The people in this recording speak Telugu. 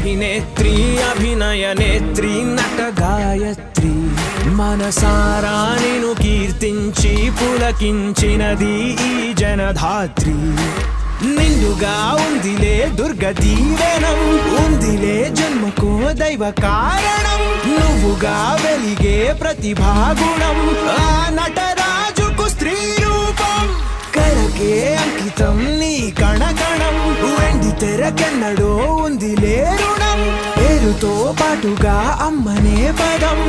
అభినేత్రి అభినయ నేత్రి నట గాయత్రి. మనసారా నిను కీర్తించి పులకించినది ఈ జనధాత్రి. నిండుగా ఉందిలే దుర్గ దీవెనం ఉందిలే జన్మకో దైవ కారణం. నువ్వుగా వెలిగే ప్రతిభాగుణం ఆ నటరాజుకు స్త్రీ రూపం. కళకే అంకితం నీ కణకణం వెండి తెరకెన్నడో ఉంది లేరుణం పేరుతో పాటుగా అమ్మనే పదం.